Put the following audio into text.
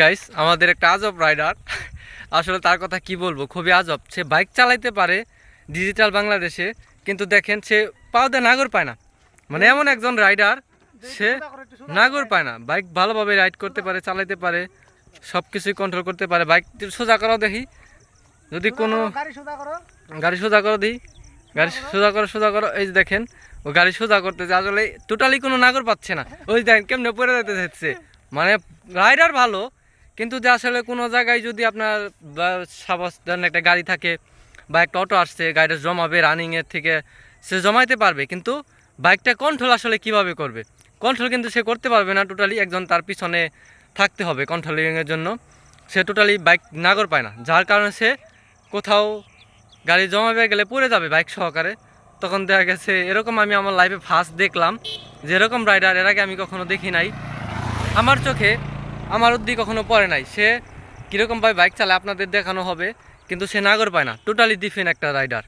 Guys আমাদের একটা আজব রাইডার আসলে তার কথা কি বলব খুবই আজব। সে বাইক চালাইতে পারে ডিজিটাল বাংলাদেশে কিন্তু দেখেন সে পাওদে নাগর পায় না। মানে এমন একজন রাইডার সে নাগর পায় না। বাইক ভালোভাবে রাইড করতে পারে চালাইতে পারে সব কিছুই কন্ট্রোল করতে পারে। বাইক সোজা করাও দেখি। যদি কোনো গাড়ি সোজা করো। দিই গাড়ি সোজা করো সোজা করো। এই যে দেখেন ও গাড়ি সোজা করতেছে। আসলে টোটালি কোনো নাগর পাচ্ছে না। ওই দেখেন কেমনে পড়ে যেতে যাচ্ছে মানে রাইডার ভালো কিন্তু যে আসলে কোনো জায়গায় যদি আপনার সাপোজ ধরেন একটা গাড়ি থাকে বা একটা অটো আসছে, গাড়িটা জমাবে রানিংয়ের থেকে, সে জমাইতে পারবে। কিন্তু বাইকটা কন্ট্রোল আসলে কীভাবে করবে? কন্ট্রোল কিন্তু সে করতে পারবে না টোটালি একজন তার পিছনে থাকতে হবে কন্ট্রোলিংয়ের জন্য। সে টোটালি বাইক নাগর পায় না। যার কারণে সে কোথাও গাড়ি জমাবে গেলে পড়ে যাবে বাইক সহকারে। তখন দেখা গেছে এরকম আমি আমার লাইফে ফার্স্ট দেখলাম। যে এরকম রাইডার এর আগে আমি কখনো দেখি নাই। আমার চোখে আমার অব্দি কখনো পড়ে নাই। সে কীরকমভাবে বাইক চালায়, আপনাদের দেখানো হবে, কিন্তু সে নাগর পায় না। টোটালি ডিফেন্ট একটা রাইডার